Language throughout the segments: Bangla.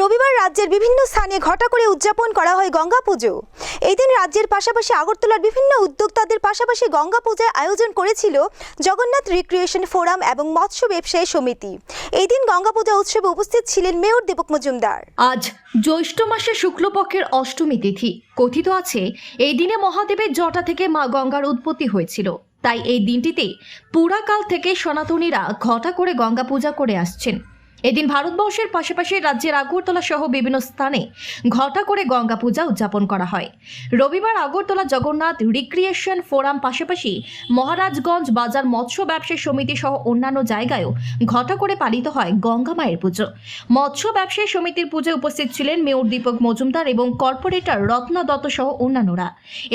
রবিবার রাজ্যের বিভিন্ন স্থানে ঘটা করে উদযাপন করা হয় গঙ্গা পুজো। এই দিন রাজ্যের পাশাপাশি আগরতলার বিভিন্ন উদ্যোক্তাদের পাশাপাশি গঙ্গা পূজায় আয়োজন করেছিল জগন্নাথ রিক্রিয়েশন ফোরাম এবং মৎস্য ব্যবসায়ী সমিতি। এই দিন গঙ্গা পূজা উৎসবে উপস্থিত ছিলেন মেয়র দীপক মজুমদার। আজ জ্যৈষ্ঠ মাসের শুক্লপক্ষের অষ্টমী তিথি। কথিত আছে, এই দিনে মহাদেবের জটা থেকে মা গঙ্গার উৎপত্তি হয়েছিল। তাই এই দিনটিতে পুরাকাল থেকে সনাতনীরা ঘটা করে গঙ্গা পূজা করে আসছেন। এদিন ভারতবর্ষের পাশাপাশি রাজ্যের আগরতলা সহ বিভিন্ন স্থানে ঘটা করে গঙ্গা পূজা উদযাপন করা হয়। রবিবার আগরতলা জগন্নাথ রিক্রিয়েশন ফোরাম পাশাপাশি মহারাজগঞ্জ বাজার মৎস্য ব্যবসায়ী সমিতি সহ অন্যান্য জায়গায়ও ঘটা করে পালিত হয় গঙ্গা মায়ের পুজো। মৎস্য ব্যবসায়ী সমিতির পুজোয় উপস্থিত ছিলেন মেয়র দীপক মজুমদার এবং কর্পোরেটর রত্না দত্ত সহ অন্যান্যরা।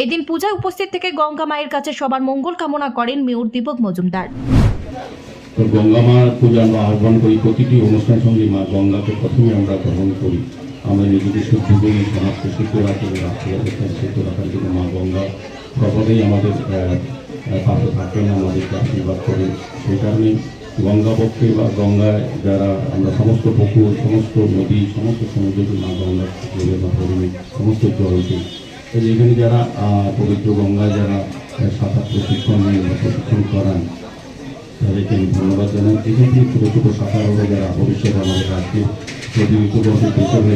এদিন পূজায় উপস্থিত থেকে গঙ্গা মায়ের কাছে সবার মঙ্গল কামনা করেন মেয়র দীপক মজুমদার। গঙ্গা পূজা আমরা আহ্বান করি, প্রতিটি অনুষ্ঠান সঙ্গে মা গঙ্গাকে প্রথমে আমরা গ্রহণ করি। আমরা নিজেদের শুদ্ধ করি সমাজকে শুদ্ধ রাখি রাষ্ট্রকে শুদ্ধ রাখার জন্য মা গঙ্গা সর্বদাই আমাদের পাশে থাকেন, আমাদেরকে আশীর্বাদ করেন। সেই কারণে গঙ্গা পক্ষে বা গঙ্গায় যারা আমরা সমস্ত পুকুর, সমস্ত নদী, সমস্ত সমুদ্রকে মা গঙ্গা সমস্ত জলকে তো যেখানে যারা পবিত্র গঙ্গায় যারা সাঁতার প্রশিক্ষণ বা প্রশিক্ষণ করান তাদেরকে আমি ধন্যবাদ জানাই। এখান ছোটো ছোটো সাঁতাররা যারা ভবিষ্যতে আমাদের রাজ্যে প্রতিনিধিত্ব হিসেবে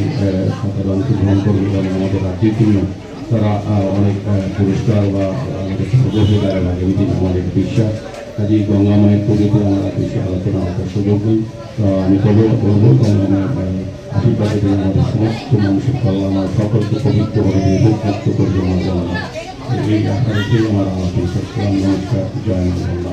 সাঁতার অংশগ্রহণ করবে এবং আমাদের রাজ্যের জন্য তারা অনেক পুরস্কার বা আমাদের দ্বারা আগামী দিন আমাদের বিশ্বাস। কাজে গঙ্গা মায়ের পুজোতে আমরা বেশি আলোচনা করার সুযোগ নেই। আমি তবে বলব গঙ্গামায়ের আশীর্বাদে দিয়ে আমাদের সমস্ত মানুষের কল্যাণ সকলকে পবিত্রভাবে নির্ভুক্ত করবে আমার গঙ্গা এই আশা রেখেই আমার আমার নমস্কার, জয় মা